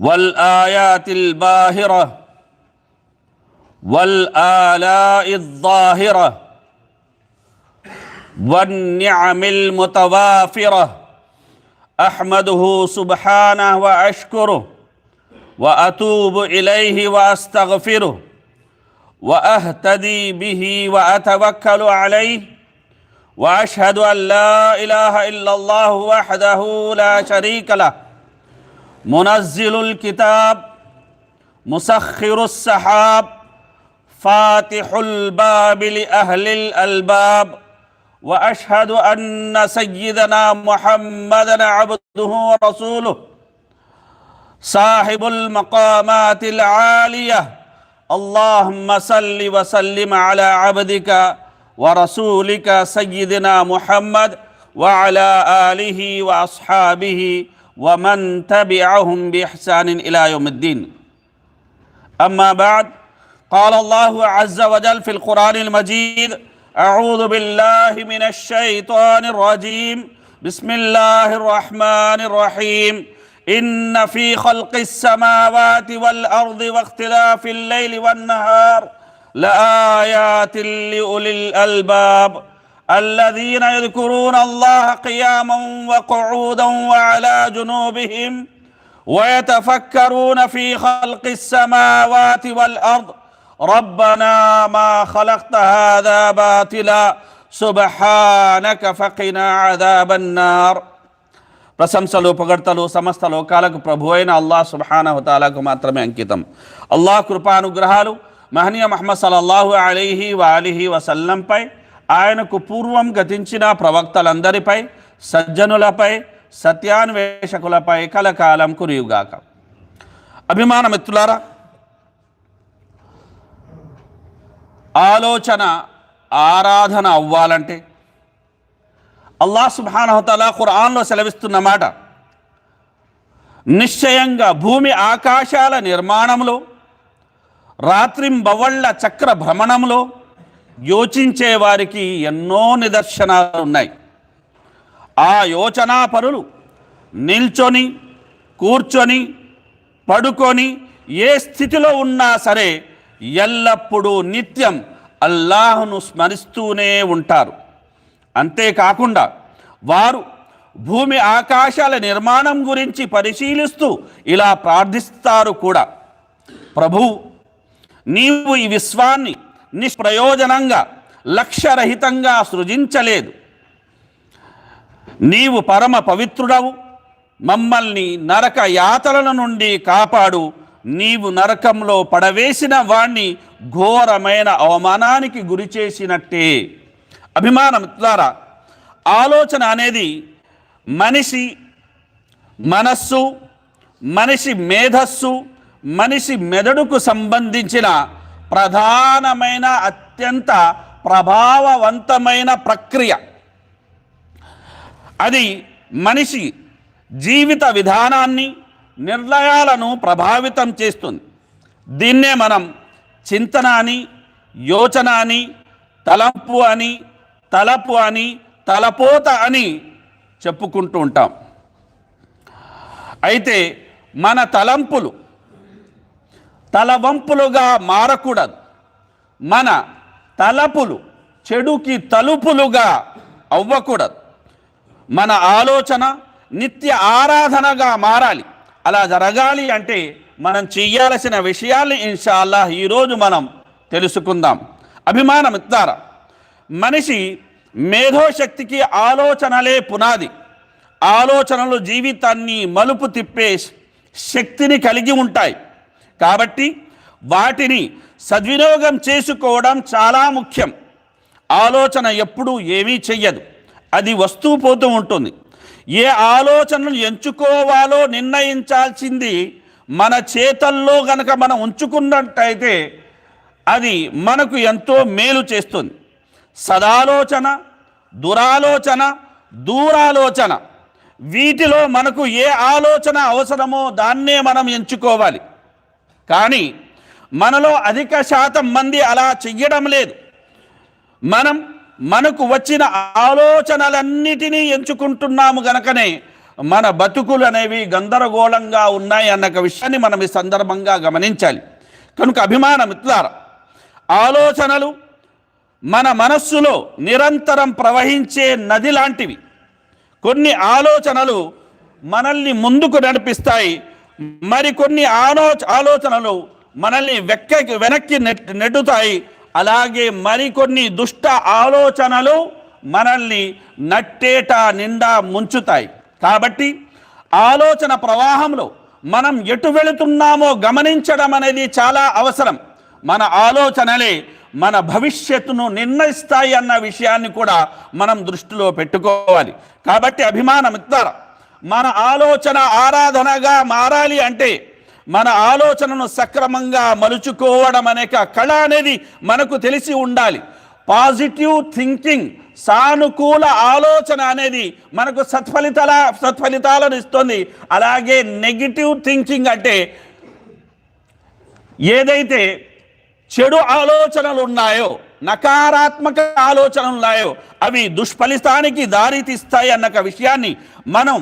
والآيات الباهرة والآلاء الظاهرة والنعم المتوافرة. أحمده سبحانه وأشكره وأتوب إليه وأستغفره وأهتدي به وأتوكل عليه وأشهد أن لا إله إلا الله وحده لا شريك له منزل الكتاب مسخر السحاب فاتح الباب لأهل الألباب وأشهد أن سيدنا محمدا عبده ورسوله صاحب المقامات العالية. اللهم صل وسلم على عبدك ورسولك سيدنا محمد وعلى آله وأصحابه ومن تبعهم بإحسان إلى يوم الدين. أما بعد قال الله عز وجل في القرآن المجيد أعوذ بالله من الشيطان الرجيم. بسم الله الرحمن الرحيم. إن في خلق السماوات والأرض واختلاف الليل والنهار لآيات لأولي الألباب. الذين يذكرون الله قياما وقعودا وعلى جنوبهم ويتفكرون في خلق السماوات والأرض ربنا ما خلقت هذا باطلا سبحانك فقنا عذاب النار ప్రశంసలు పొగడ్తలు సమస్త లోకాలకు ప్రభు అయిన అల్లాహ్ సుబానహుతాలకు మాత్రమే అంకితం అల్లాహ్ కృపానుగ్రహాలు మహనీయ మహమ్మద్ సల్లల్లాహు అలీహి వాలిహి వసల్లంపై ఆయనకు పూర్వం గతించిన ప్రవక్తలందరిపై సజ్జనులపై సత్యాన్వేషకులపై కలకాలం కురియుగాక. అభిమాన మిత్రులారా ఆలోచన ఆరాధన అవ్వాలంటే అల్లా సుబానహతల ఖురాన్లో సెలవిస్తున్న మాట నిశ్చయంగా భూమి ఆకాశాల నిర్మాణంలో రాత్రింబవళ్ళ చక్ర భ్రమణంలో యోచించే వారికి ఎన్నో నిదర్శనాలు ఉన్నాయి. ఆ యోచనా పరులు నిల్చొని కూర్చొని పడుకొని ఏ స్థితిలో ఉన్నా సరే ఎల్లప్పుడూ నిత్యం అల్లాహ్ను స్మరిస్తూనే ఉంటారు. అంతేకాకుండా వారు భూమి ఆకాశాల నిర్మాణం గురించి పరిశీలిస్తూ ఇలా ప్రార్థిస్తారు కూడా. ప్రభు నీవు ఈ విశ్వాన్ని నిష్ప్రయోజనంగా లక్ష్యరహితంగా సృజించలేదు. నీవు పరమ పవిత్రుడవు. మమ్మల్ని నరక యాతనల నుండి కాపాడు. నీవు నరకంలో పడవేసిన వాణ్ణి ఘోరమైన అవమానానికి గురి చేసినట్టే. అభిమానం ద్వారా ఆలోచన అనేది మనిషి మనస్సు మనిషి మేధస్సు మనిషి మెదడుకు సంబంధించిన ప్రధానమైన అత్యంత ప్రభావవంతమైన ప్రక్రియ. అది మనిషి జీవిత విధానాన్ని నిర్ణయాలను ప్రభావితం చేస్తుంది. దీన్నే మనం చింతన అని యోచన అని తలంపు అని తలపు అని తలపోత అని చెప్పుకుంటూ ఉంటాం. అయితే మన తలంపులు తలవంపులుగా మారకూడదు. మన తలపులు చెడుకి తలుపులుగా అవ్వకూడదు. మన ఆలోచన నిత్య ఆరాధనగా మారాలి. అలా జరగాలి అంటే మనం చేయాల్సిన విషయాల్ని ఇన్షాల్లా ఈరోజు మనం తెలుసుకుందాం. అభిమానం ఇస్తారా మనిషి మేధోశక్తికి ఆలోచనలే పునాది. ఆలోచనలు జీవితాన్ని మలుపు తిప్పే శక్తిని కలిగి ఉంటాయి. కాబట్టి వాటిని సద్వినియోగం చేసుకోవడం చాలా ముఖ్యం. ఆలోచన ఎప్పుడూ ఏమీ చెయ్యదు. అది వస్తూ పోతూ ఉంటుంది. ఏ ఆలోచనలు ఎంచుకోవాలో నిర్ణయించాల్సింది మన చేతల్లో గనక మనం ఉంచుకున్నట్టయితే అది మనకు ఎంతో మేలు చేస్తుంది. సదాలోచన దురాలోచన దూరాలోచన వీటిలో మనకు ఏ ఆలోచన అవసరమో దాన్నే మనం ఎంచుకోవాలి. కానీ మనలో అధిక శాతం మంది అలా చెయ్యడం లేదు. మనం మనకు వచ్చిన ఆలోచనలన్నిటినీ ఎంచుకుంటున్నాము గనకనే మన బతుకులు అనేవి గందరగోళంగా ఉన్నాయి అన్న ఒక విషయాన్ని మనం ఈ సందర్భంగా గమనించాలి. కనుక అభిమాన మిత్రులారా ఆలోచనలు మన మనస్సులో నిరంతరం ప్రవహించే నది లాంటివి. కొన్ని ఆలోచనలు మనల్ని ముందుకు నడిపిస్తాయి మరికొన్ని ఆలో ఆలోచనలు మనల్ని వెక్కకి వెనక్కి నెట్ నెట్టుతాయి. అలాగే మరికొన్ని దుష్ట ఆలోచనలు మనల్ని నట్టేట నిండా ముంచుతాయి. కాబట్టి ఆలోచన ప్రవాహంలో మనం ఎటు వెళుతున్నామో గమనించడం అనేది చాలా అవసరం. మన ఆలోచనలే మన భవిష్యత్తును నిర్ణయిస్తాయి అన్న విషయాన్ని కూడా మనం దృష్టిలో పెట్టుకోవాలి. కాబట్టి అభిమానం ఇస్తారా మన ఆలోచన ఆరాధనగా మారాలి అంటే మన ఆలోచనను సక్రమంగా మలుచుకోవడం అనే కళ అనేది మనకు తెలిసి ఉండాలి. పాజిటివ్ థింకింగ్ సానుకూల ఆలోచన అనేది మనకు సత్ఫలితాల సత్ఫలితాలను ఇస్తుంది. అలాగే నెగిటివ్ థింకింగ్ అంటే ఏదైతే చెడు ఆలోచనలు ఉన్నాయో నకారాత్మక ఆలోచనలు ఉన్నాయో అవి దుష్ఫలితానికి దారితీస్తాయి అన్న ఒక విషయాన్ని మనం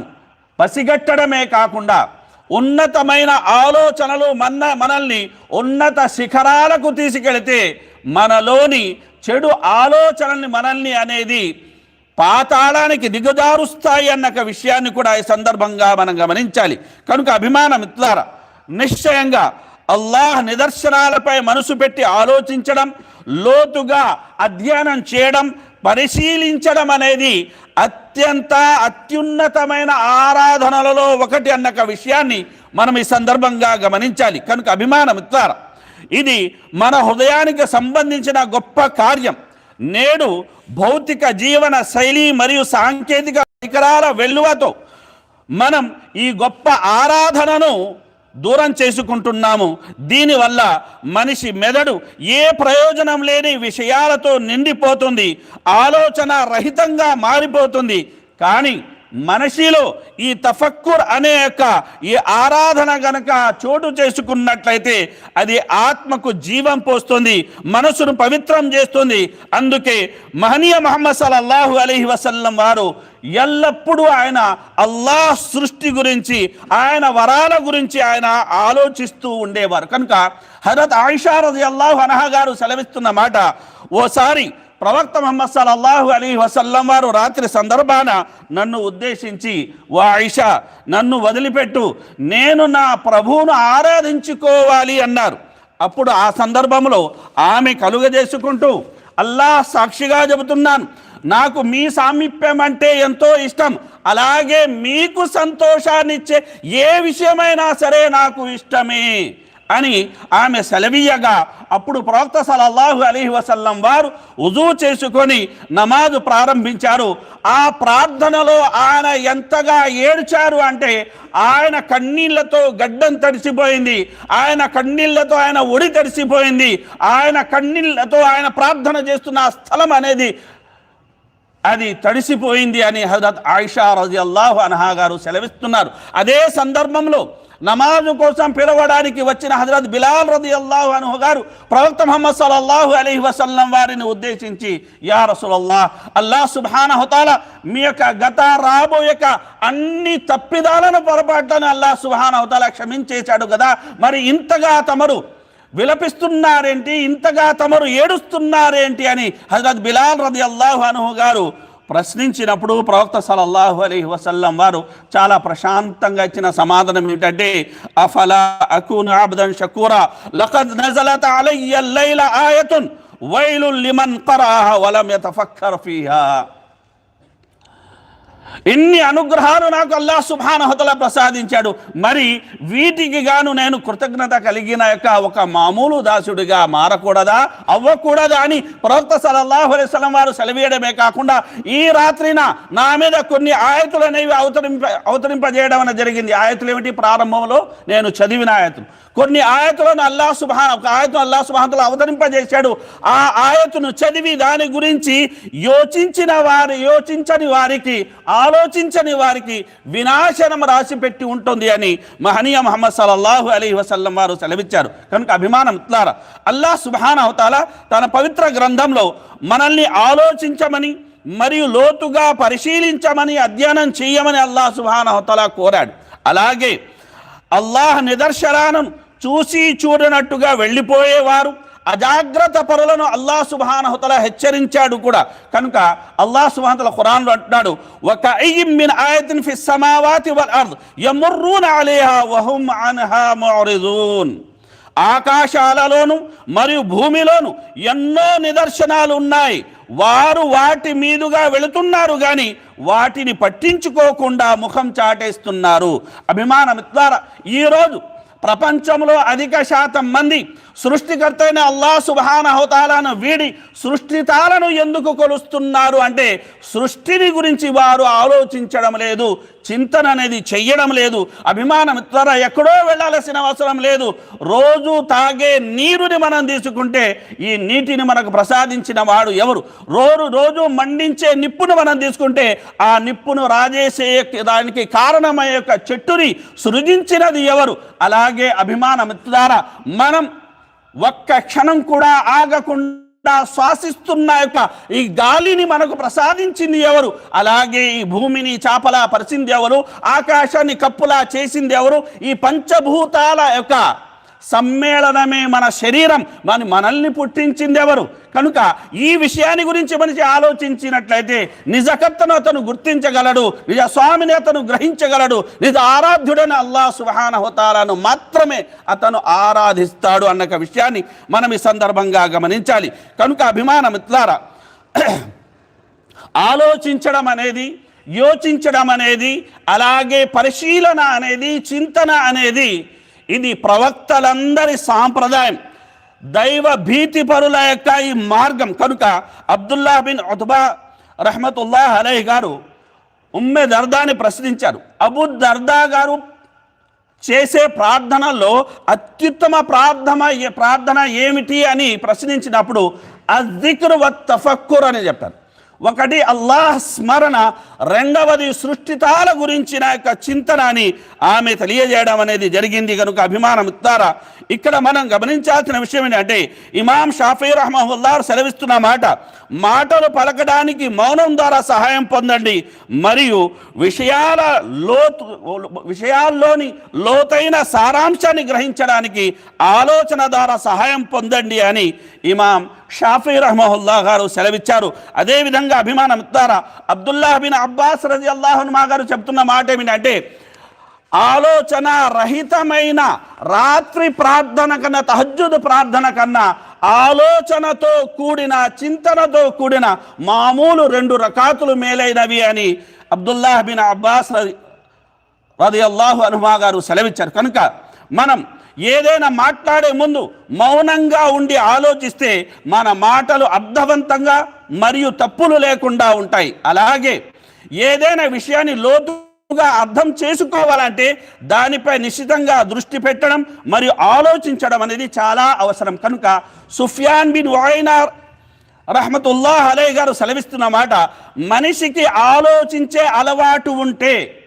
పసిగట్టడమే కాకుండా ఉన్నతమైన ఆలోచనలు మన మనల్ని ఉన్నత శిఖరాలకు తీసుకెళితే మనలోని చెడు ఆలోచనల్ని మనల్ని అనేది పాతాళానికి దిగజారుస్తాయి అన్న ఒక విషయాన్ని కూడా ఈ సందర్భంగా మనం గమనించాలి. కనుక అభిమాన మిత్రులారా నిశ్చయంగా అల్లాహ్ నిదర్శనాలపై మనసు పెట్టి ఆలోచించడం లోతుగా అధ్యయనం చేయడం పరిశీలించడం అనేది అత్యంత అత్యున్నతమైన ఆరాధనలలో ఒకటి అన్న ఒక విషయాన్ని మనం ఈ సందర్భంగా గమనించాలి. కనుక అభిమానం మిత్రారా ఇది మన హృదయానికి సంబంధించిన గొప్ప కార్యం. నేడు భౌతిక జీవన శైలి మరియు సాంకేతిక పరికరాల వెల్లువతో మనం ఈ గొప్ప ఆరాధనను దూరం చేసుకుంటున్నాము. దీనివల్ల మనిషి మెదడు ఏ ప్రయోజనం లేని విషయాలతో నిండిపోతుంది. ఆలోచన రహితంగా మారిపోతుంది. కానీ మనిషిలో ఈ తఫక్కుర్ అనే యొక్క ఈ ఆరాధన గనక చోటు చేసుకున్నట్లయితే అది ఆత్మకు జీవం పోస్తుంది మనసును పవిత్రం చేస్తుంది. అందుకే మహనీయ మహమ్మద్ సల్లల్లాహు అలీహి వసల్లం వారు ఎల్లప్పుడూ ఆయన అల్లాహ్ సృష్టి గురించి ఆయన వరాల గురించి ఆయన ఆలోచిస్తూ ఉండేవారు. కనుక హరత్ ఆయిషా రది అల్లాహు అనహా గారు సెలవిస్తున్న మాట ఓసారి ప్రవక్త మహమ్మద్ సల్లల్లాహు అలీ వసల్లం వారు రాత్రి సందర్భాన నన్ను ఉద్దేశించి వా ఐషా నన్ను వదిలిపెట్టు నేను నా ప్రభువును ఆరాధించుకోవాలి అన్నారు. అప్పుడు ఆ సందర్భంలో ఆమె కలుగజేసుకుంటూ అల్లాహ్ సాక్షిగా చెబుతున్నాను నాకు మీ సామీప్యం అంటే ఎంతో ఇష్టం. అలాగే మీకు సంతోషాన్నిచ్చే ఏ విషయమైనా సరే నాకు ఇష్టమే. అని ఆమె సెలవీయగా అప్పుడు ప్రవక్త సలల్లాహు అలీ వసల్లం వారు ఉజూ చేసుకొని నమాజు ప్రారంభించారు. ఆ ప్రార్థనలో ఆయన ఎంతగా ఏడ్చారు అంటే ఆయన కన్నీళ్ళతో గడ్డం తడిసిపోయింది. ఆయన కన్నీళ్ళతో ఆయన ఒడి తడిసిపోయింది. ఆయన కన్నీళ్ళతో ఆయన ప్రార్థన చేస్తున్న ఆ స్థలం అనేది అది తడిసిపోయింది అని హజరత్ ఆయిషా రజి అల్లాహు అనహా గారు సెలవిస్తున్నారు. అదే సందర్భంలో నమాజు కోసం పిలవడానికి వచ్చిన హజరత్ బిలాల్ రది అల్లాహు అనుహు గారు ప్రవక్త ముహమ్మద్ సలల్లాహు అలీ వసల్లం వారిని ఉద్దేశించి యా రసులల్లా అల్లాహ్ సుబ్హాన హుతాల మీ యొక్క గత రాబో యొక్క అన్ని తప్పిదాలను పొరపాట్లను అల్లాహ్ సుబ్హాన హుతాల క్షమించేశాడు కదా. మరి ఇంతగా తమరు విలపిస్తున్నారేంటి? ఇంతగా తమరు ఏడుస్తున్నారేంటి? అని హజరత్ బిలాల్ రది అల్లాహు అనుహు గారు ప్రశ్నించినప్పుడు ప్రవక్త సలల్లాహు అలీ వసల్లం వారు చాలా ప్రశాంతంగా ఇచ్చిన సమాధానం ఏమిటంటే అఫలా అకున్ అబ్దన్ షకూరా? లఖద్ నజలత అలయ్య లైల ఆయతున్ వైలు లిమన్ కరాహ వలం యతఫక్కర్ ఫీహా. ఎన్ని అనుగ్రహాలు నాకు అల్లా సుభానహతల ప్రసాదించాడు. మరి వీటికి గాను నేను కృతజ్ఞత కలిగిన యొక్క ఒక మామూలు దాసుడిగా మారకూడదా? అవ్వకూడదా అని ప్రవక్త సలల్లాహు అలైస్లం వారు సెలవేయడమే కాకుండా ఈ రాత్రిన నా మీద కొన్ని ఆయతులు అనేవి అవతరింప అవతరింపజేయడం అనేది జరిగింది. ఆయతులు ఏమిటి? ప్రారంభంలో నేను చదివిన ఆయతులు. కొన్ని ఆయతులను అల్లా సుభాన్ ఒక ఆయతను అల్లా సుభానతలు అవతరింపజేశాడు. ఆ ఆయతును చదివి దాని గురించి యోచించిన వారి యోచించని వారికి ఆలోచించని వారికి వినాశనం రాసి పెట్టి ఉంటుంది అని మహనీయ మహమ్మద్ సల్లల్లాహు అలీ వసల్లం వారు సెలవిచ్చారు. కనుక అభిమానం ఇట్లారా. అల్లా సుభాన అవతాల తన పవిత్ర గ్రంథంలో మనల్ని ఆలోచించమని మరియు లోతుగా పరిశీలించమని అధ్యయనం చేయమని అల్లాహ్ సుబానహతలా కోరాడు. అలాగే అల్లాహ్ నిదర్శనాలను చూసి చూడనట్టుగా వెళ్ళిపోయేవారు. అజాగ్రత్త పరులను అల్లా సుబానహతల హెచ్చరించాడు కూడా. కనుక అల్లా సుబానతల ఖురాన్లో అంటున్నాడు ఒక మిన్ ఆయతిన్ ఫి సమావాతి వల్ అర్ద్ యముర్రూన్ అలీహా వహుమ్ అన్హా మురిజూన్ ఆకాశాలలోను మరియు భూమిలోను ఎన్నో నిదర్శనాలు ఉన్నాయి. వారు వాటి మీదుగా వెళుతున్నారు కానీ వాటిని పట్టించుకోకుండా ముఖం చాటేస్తున్నారు. అభిమానం ద్వారా ఈరోజు ప్రపంచంలో అధిక శాతం మంది సృష్టికర్త అయిన అల్లా సుబానహోతాలను వీడి సృష్టితాలను ఎందుకు కొలుస్తున్నారు అంటే సృష్టిని గురించి వారు ఆలోచించడం లేదు చింతన అనేది చెయ్యడం లేదు అభిమానం త్వర ఎక్కడో వెళ్ళాల్సిన అవసరం లేదు. రోజు తాగే నీరుని మనం తీసుకుంటే ఈ నీటిని మనకు ప్రసాదించిన వాడు ఎవరు? రోజు రోజు మండించే నిప్పును మనం తీసుకుంటే ఆ నిప్పును రాజేసే దానికి కారణమయ్యే యొక్క చెట్టుని సృజించినది ఎవరు? అలాగే అభిమాన ద్వారా మనం ఒక్క క్షణం కూడా ఆగకుండా శ్వాసిస్తున్న యొక్క ఈ గాలిని మనకు ప్రసాదించింది ఎవరు? అలాగే ఈ భూమిని చాపలా పరిచింది ఎవరు? ఆకాశాన్ని కప్పులా చేసింది ఎవరు? ఈ పంచభూతాల యొక్క సమ్మేళనమే మన శరీరం. మన మనల్ని పుట్టించింది ఎవరు? కనుక ఈ విషయాన్ని గురించి మనిషి ఆలోచించినట్లయితే నిజకర్తను అతను గుర్తించగలడు నిజ స్వామిని అతను గ్రహించగలడు నిజ ఆరాధ్యుడైన అల్లా సుహాన హోతాలను మాత్రమే అతను ఆరాధిస్తాడు అన్న విషయాన్ని మనం ఈ సందర్భంగా గమనించాలి. కనుక అభిమాన మిత్రులారా ఆలోచించడం అనేది యోచించడం అనేది అలాగే పరిశీలన అనేది చింతన అనేది ఇది ప్రవక్తలందరి సాంప్రదాయం. దైవ భీతిపరుల యొక్క ఈ మార్గం. కనుక అబ్దుల్లా బిన్ ఉత్బా రహమతుల్లా అలహ్ గారు ఉమ్మె దర్దాని ప్రశ్నించారు. అబు దర్దా గారు చేసే ప్రార్థనలో అత్యుత్తమ ప్రార్థన ప్రార్థన ఏమిటి అని ప్రశ్నించినప్పుడు అజిక్రు వత్ తఫక్కుర్ అని చెప్పారు. ఒకటి అల్లాహ్ స్మరణ రెండవది సృష్టితాల గురించిన యొక్క చింతన అని ఆమె తెలియజేయడం అనేది జరిగింది. కనుక అభిమానం ఇస్తారా ఇక్కడ మనం గమనించాల్సిన విషయం ఏంటంటే ఇమాం షాఫీ రహమహుల్లార్ సెలవిస్తున్న మాట మాటలు పలకడానికి మౌనం ద్వారా సహాయం పొందండి. మరియు విషయాల లోతు విషయాల్లోని లోతైన సారాంశాన్ని గ్రహించడానికి ఆలోచన ద్వారా సహాయం పొందండి అని ఇమాం షాఫీ రహమహుల్లా గారు సెలవిచ్చారు. అదేవిధంగా అభిమానం ఇస్తారా అబ్దుల్లా బిన్ అబ్బాస్ రజి అల్లాహునుమా గారు చెప్తున్న మాట ఏమిటంటే ఆలోచన రహితమైన రాత్రి ప్రార్థన కన్నా తహజ్జుద్ ప్రార్థన కన్నా ఆలోచనతో కూడిన చింతనతో కూడిన మామూలు రెండు రకాతులు మేలైనవి అని అబ్దుల్లాహ్ బిన్ అబ్బాస్ రది రది అల్లాహు అనుమా గారు సెలవిచ్చారు. కనుక మనం ఏదైనా మాట్లాడే ముందు మౌనంగా ఉండి ఆలోచిస్తే మన మాటలు అర్థవంతంగా మరియు తప్పులు లేకుండా ఉంటాయి. అలాగే ఏదైనా విషయాన్ని లోతుగా అర్థం చేసుకోవాలంటే దానిపై నిశ్చితంగా దృష్టి పెట్టడం మరియు ఆలోచించడం అనేది చాలా అవసరం. కనుక సుఫియాన్ బిన్ వాయినార్ రహమతుల్లాహ్ అలై గారు సెలవిస్తున్న మాట మనిషికి ఆలోచించే అలవాటు ఉంటే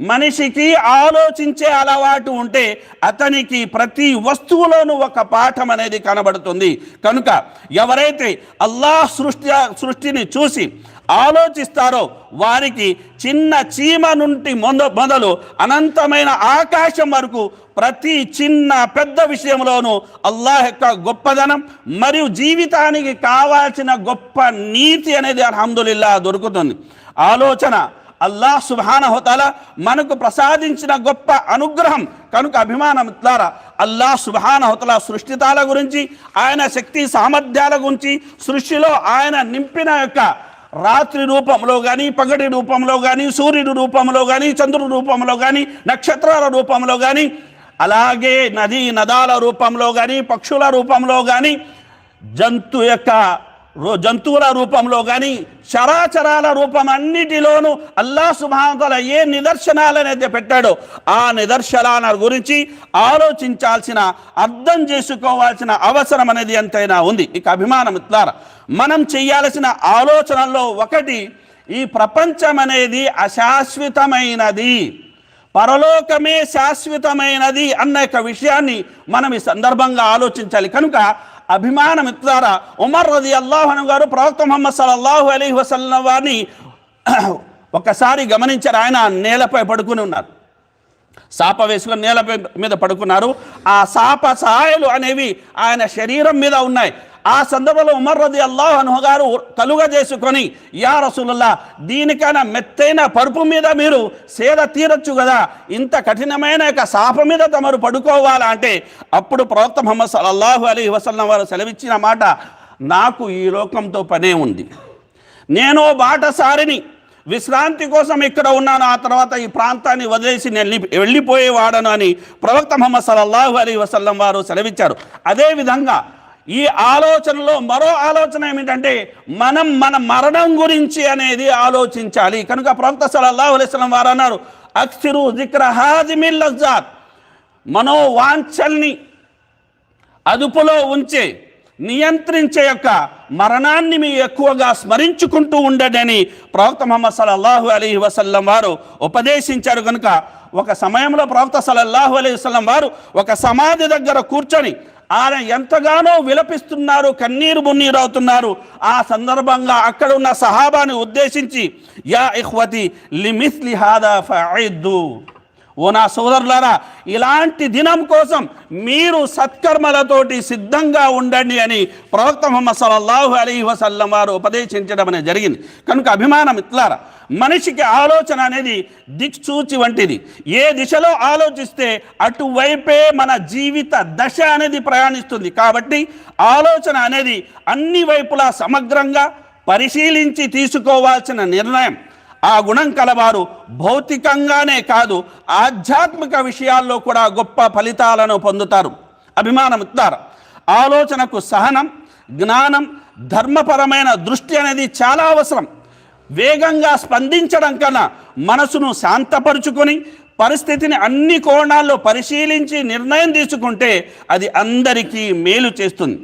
మనిషికి ఆలోచించే అలవాటు ఉంటే అతనికి ప్రతి వస్తువులోనూ ఒక పాఠం అనేది కనబడుతుంది. కనుక ఎవరైతే అల్లాహ్ సృష్టి సృష్టిని చూసి ఆలోచిస్తారో వారికి చిన్న చీమ నుండి మొద మొదలు అనంతమైన ఆకాశం వరకు ప్రతి చిన్న పెద్ద విషయంలోనూ అల్లాహ్ యొక్క గొప్పదనం మరియు జీవితానికి కావాల్సిన గొప్ప నీతి అనేది అల్హమ్దులిల్లా దొరుకుతుంది. ఆలోచన అల్లాహ్ సుభాన హోతాల మనకు ప్రసాదించిన గొప్ప అనుగ్రహం కనుక అభిమానం ద్వారా అల్లాహ్ సుభాన హోతల సృష్టితాల గురించి ఆయన శక్తి సామర్థ్యాల గురించి సృష్టిలో ఆయన నింపిన యొక్క రాత్రి రూపంలో కానీ పగటి రూపంలో కానీ సూర్యుడి రూపంలో కానీ చంద్రుడి రూపంలో కానీ నక్షత్రాల రూపంలో కానీ అలాగే నదీ నదాల రూపంలో కానీ పక్షుల రూపంలో కానీ జంతు యొక్క జంతువుల రూపంలో కానీ చరాచరాల రూపం అన్నిటిలోనూ అల్లా సుభాంతల ఏ నిదర్శనాలనైతే పెట్టాడో ఆ నిదర్శనాల గురించి ఆలోచించాల్సిన అర్థం చేసుకోవాల్సిన అవసరం అనేది ఎంతైనా ఉంది. ఇక అభిమానం ద్వారా మనం చేయాల్సిన ఆలోచనల్లో ఒకటి ఈ ప్రపంచం అనేది అశాశ్వతమైనది. పరలోకమే శాశ్వతమైనది అన్న యొక్క విషయాన్ని మనం ఈ సందర్భంగా ఆలోచించాలి. కనుక అభిమానం ద్వారా ఉమర్ రది అల్లాహను గారు ప్రవక్త మొహమ్మద్ సల్లాహు అలీ వసల్లం వారిని ఒకసారి గమనించారు. ఆయన నేలపై పడుకుని ఉన్నారు. సాప వేసుకొని నేలపై మీద పడుకున్నారు. ఆ సాప సాయలు అనేవి ఆయన శరీరం మీద ఉన్నాయి. ఆ సందర్భంలో ఉమర్ రది అల్లాహ్ గారు తలుగ చేసుకొని యా రసూలల్లా దీనికైనా మెత్తైన పరుపు మీద మీరు సేద తీరొచ్చు కదా. ఇంత కఠినమైన యొక్క సాప మీద తమరు పడుకోవాలా? అంటే అప్పుడు ప్రవక్త మొహమ్మద్ సల్లల్లాహు అలీ వసల్లం వారు సెలవిచ్చిన మాట నాకు ఈ లోకంతో పనే ఉంది. నేను బాటసారిని విశ్రాంతి కోసం ఇక్కడ ఉన్నాను. ఆ తర్వాత ఈ ప్రాంతాన్ని వదిలేసి నేను వెళ్ళి వెళ్ళిపోయేవాడను అని ప్రవక్త మొహమ్మద్ సల్లల్లాహు అలీ వసల్లం వారు సెలవిచ్చారు. అదేవిధంగా ఈ ఆలోచనలో మరో ఆలోచన ఏమిటంటే మనం మన మరణం గురించి అనేది ఆలోచించాలి. కనుక ప్రవక్త సల్లల్లాహు అలైహి వారు అన్నారు అక్సిరు జిక్ర హాజిమిల్ లజ్జాత్. మనోవాంఛల్ని అదుపులో ఉంచే నియంత్రించే యొక్క మరణాన్ని మీ ఎక్కువగా స్మరించుకుంటూ ఉండడని ప్రవక్త ముహమ్మద్ సలల్లాహు అలీ వసల్లం వారు ఉపదేశించారు. కనుక ఒక సమయంలో ప్రవక్త సలల్లాహు అలీ వసల్లం వారు ఒక సమాధి దగ్గర కూర్చొని ఆయన ఎంతగానో విలపిస్తున్నారు కన్నీరు మున్నీరు అవుతున్నారు. ఆ సందర్భంగా అక్కడ ఉన్న సహాబాని ఉద్దేశించి యా ఇహ్వతి లిమిస్లి హాదా ఫైద్దు ఓ నా సోదరులారా ఇలాంటి దినం కోసం మీరు సత్కర్మలతోటి సిద్ధంగా ఉండండి అని ప్రవక్త మొహమ్మద్ సల్లల్లాహు అలీ వసల్లం వారు ఉపదేశించడం అనేది జరిగింది. కనుక అభిమానం ఇట్లారా మనిషికి ఆలోచన అనేది దిక్సూచి వంటిది. ఏ దిశలో ఆలోచిస్తే అటువైపే మన జీవిత దశ అనేది ప్రయాణిస్తుంది. కాబట్టి ఆలోచన అనేది అన్ని వైపులా సమగ్రంగా పరిశీలించి తీసుకోవాల్సిన నిర్ణయం. ఆ గుణం కలవారు భౌతికంగానే కాదు ఆధ్యాత్మిక విషయాల్లో కూడా గొప్ప ఫలితాలను పొందుతారు. అభిమానం ఇస్తారు ఆలోచనకు సహనం జ్ఞానం ధర్మపరమైన దృష్టి అనేది చాలా అవసరం. వేగంగా స్పందించడం కన్నా మనసును శాంతపరుచుకొని పరిస్థితిని అన్ని కోణాల్లో పరిశీలించి నిర్ణయం తీసుకుంటే అది అందరికీ మేలు చేస్తుంది.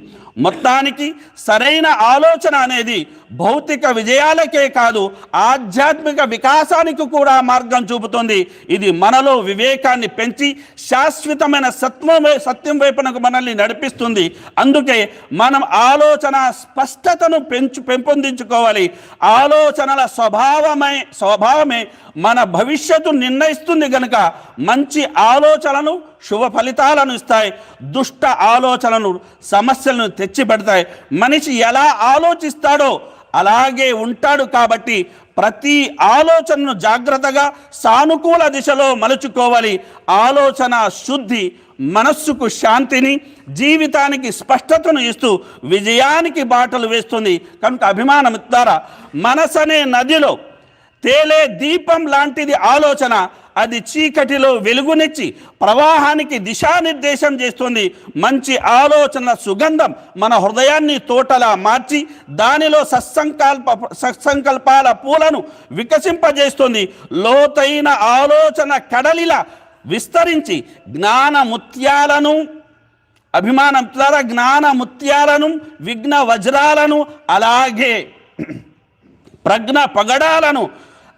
మొత్తానికి సరైన ఆలోచన అనేది భౌతిక విజయాలకే కాదు ఆధ్యాత్మిక వికాసానికి కూడా మార్గం చూపుతుంది. ఇది మనలో వివేకాన్ని పెంచి శాశ్వతమైన సత్వం సత్యం వైపునకు మనల్ని నడిపిస్తుంది. అందుకే మనం ఆలోచన స్పష్టతను పెంచు పెంపొందించుకోవాలి. ఆలోచనల స్వభావమే స్వభావమే మన భవిష్యత్తు నిర్ణయిస్తుంది కనుక మంచి ఆలోచనలు శుభ ఫలితాలను ఇస్తాయి. దుష్ట ఆలోచనలు సమస్యలను తెచ్చిపెడతాయి. మనిషి ఎలా ఆలోచిస్తాడో అలాగే ఉంటాడు కాబట్టి ప్రతి ఆలోచనను జాగ్రత్తగా సానుకూల దిశలో మలుచుకోవాలి. ఆలోచన శుద్ధి మనస్సుకు శాంతిని జీవితానికి స్పష్టతను ఇస్తూ విజయానికి బాటలు వేస్తుంది. కనుక అభిమానం ద్వారా మనసనే నదిలో తేలే దీపం లాంటిది ఆలోచన అది చీకటిలో వెలుగునిచ్చి ప్రవాహానికి దిశానిర్దేశం చేస్తుంది. మంచి ఆలోచన సుగంధం మన హృదయాన్ని తోటలా మార్చి దానిలో సత్సంకల్ప సత్సంకల్పాల పూలను వికసింపజేస్తుంది. లోతైన ఆలోచన కడలిలా విస్తరించి జ్ఞాన ముత్యాలను అభిమానం ద్వారా జ్ఞాన ముత్యాలను విఘ్న వజ్రాలను అలాగే ప్రజ్ఞ పగడాలను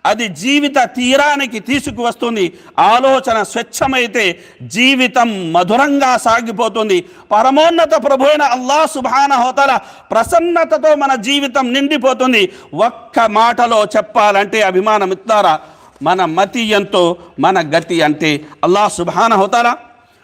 అది జీవిత తీరానికి తీసుకువస్తుంది. ఆలోచన స్వచ్ఛమైతే జీవితం మధురంగా సాగిపోతుంది. పరమోన్నత ప్రభు అయిన అల్లా సుభాన హోతల ప్రసన్నతతో మన జీవితం నిండిపోతుంది. ఒక్క మాటలో చెప్పాలంటే అభిమానం ఇస్తారా మన మతి ఎంతో మన గతి అంటే అల్లా సుభాన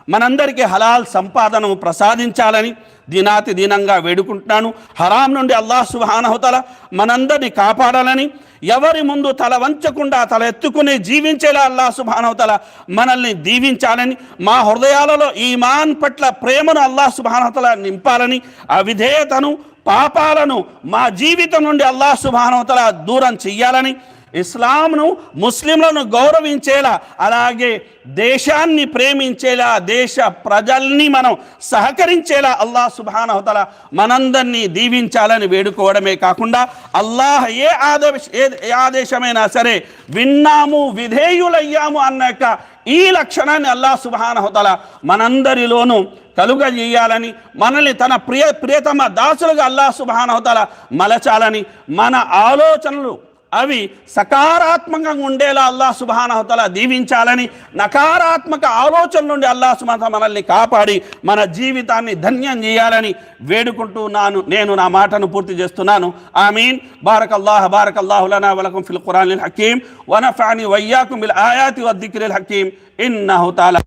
మనందరికీ హలాల్ సంపాదనను ప్రసాదించాలని దినాతి దీనంగా వేడుకుంటున్నాను. హరాం నుండి అల్లాహ్ సుహానహుతల మనందరినీ కాపాడాలని ఎవరి ముందు తల వంచకుండా తల ఎత్తుకుని జీవించేలా అల్లాహ్ సుబానహుతల మనల్ని దీవించాలని మా హృదయాలలో ఈమాన్ పట్ల ప్రేమను అల్లాహ్ సుబానహుతల నింపాలని అవిధేయతను పాపాలను మా జీవితం నుండి అల్లాహ్ సుభానవతల దూరం చెయ్యాలని ఇస్లాంను ముస్లింలను గౌరవించేలా అలాగే దేశాన్ని ప్రేమించేలా దేశ ప్రజల్ని మనం సహకరించేలా అల్లాహ్ సుబానవతల మనందరినీ దీవించాలని వేడుకోవడమే కాకుండా అల్లాహ్ ఏ ఆదేశ ఏ ఏ ఆదేశమైనా సరే విన్నాము విధేయులయ్యాము అన్న యొక్క ఈ లక్షణాన్ని అల్లా సుబానహతల మనందరిలోనూ కలుగజేయాలని మనల్ని తన ప్రియ ప్రియతమ దాసులుగా అల్లాహ్ సుబానహతల మలచాలని మన ఆలోచనలు అవి సకారాత్మకంగా ఉండేలా అల్లాహ్ సుబానహతల దీవించాలని నకారాత్మక ఆలోచన నుండి అల్లాహ్ సుబాన మనల్ని కాపాడి మన జీవితాన్ని ధన్యం చేయాలని వేడుకుంటూ నాను నేను నా మాటను పూర్తి చేస్తున్నాను. ఆమీన్. బారక్ అల్లాహ్ బారక్ అల్లాహు లనా ఫిల్ ఖురాన్ హకీం. వనఫఅని వయ్యాకుం బిల్ ఆయాతి వద్దిక్రిల్ హకీం. ఇన్నహు తాలా